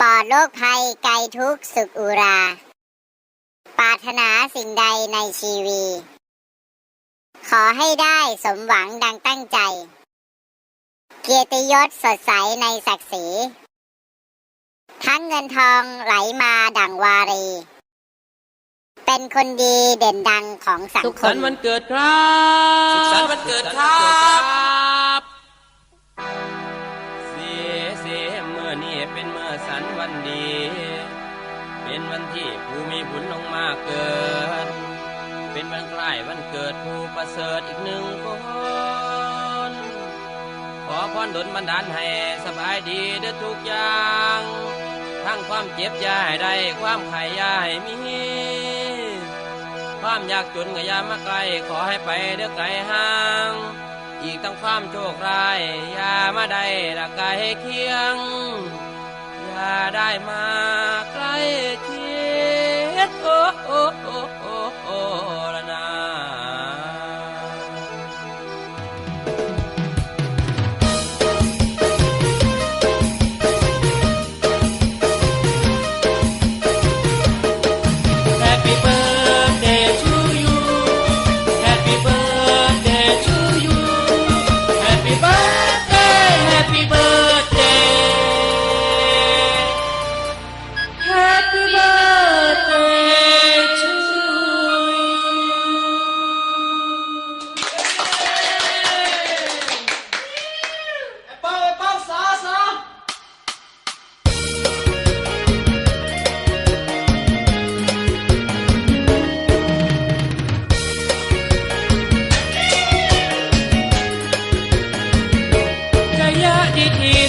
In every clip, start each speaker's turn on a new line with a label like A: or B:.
A: ปลอดโรคภัยไกลทุกข์สุขอุรา ปรารถนาสิ่งใดในชีวี ขอให้ได้สมหวังดังตั้งใจ เกียรติยศสดใสในศักดิ์ศรี ทั้งเงินทองไหลมาดังวารี เป็นคนดีเด่นดังของสัง
B: สุข
A: ค
B: สัน
A: ม
B: ต์วันเกิดครับ
C: สุขสันต์วันเกิดครับ
B: เมื่อสันวันดี เป็นวันที่ผู้มีบุญลงมาเกิด เป็นวันใกล้วันเกิดผู้ประเสริฐอีกหนึ่งคนขอพรดลบันดาลให้สบายดีเด้อทุกอย่าง ทั้งความเจ็บยาให้ได้ความไข่ยาให้มีความยากจนก็ยามาไกลขอให้ไปเด้อไกลห่าง อีกทั้งความโชคร้ายยามาได้ละไกลเคียง ได้มา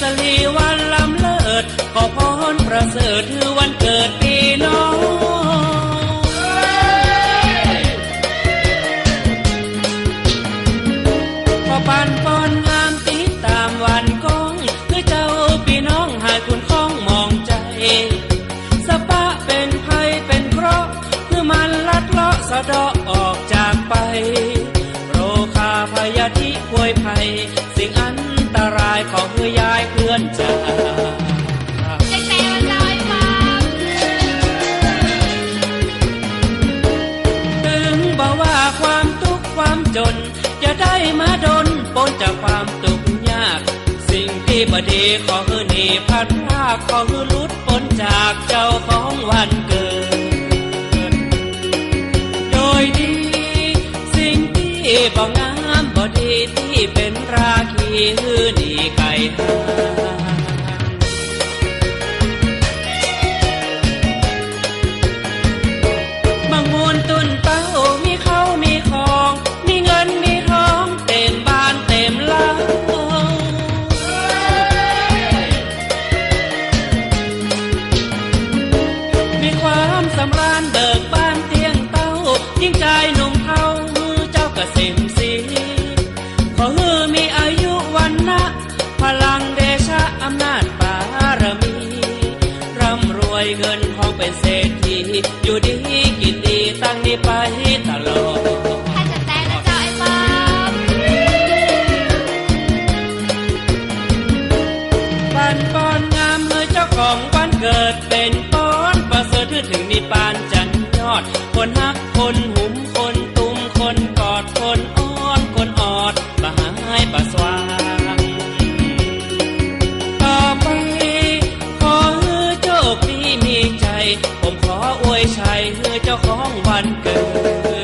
C: ส
B: ลีวันลำเลิศขอพรประเสริฐคือวันเกิดปีน้องขอปันปอนงามติดตามวันก้อง คือเจ้าพี่น้องหายคุณข้องมองใจ สปะเป็นภัยเป็นเคราะห์คือมันลัดเลาะสะดาะ บอกว่าความทุกความจนจะได้มาโดนปนจากความตุกยากสิ่งที่บดีขอคือหนีพัดพากขอคือลุดพ้นจากเจ้าของวันเกิด โดยดีสิ่งที่บ่งามบดีที่เป็นราคีคือดีไก่หางบางมู อยู่ดีกินดีตั้งนี้ไปตลอดปันปอนงามเมื่อเจ้าของวันเกิดเป็นปอนประเสริฐถึงนิพพานา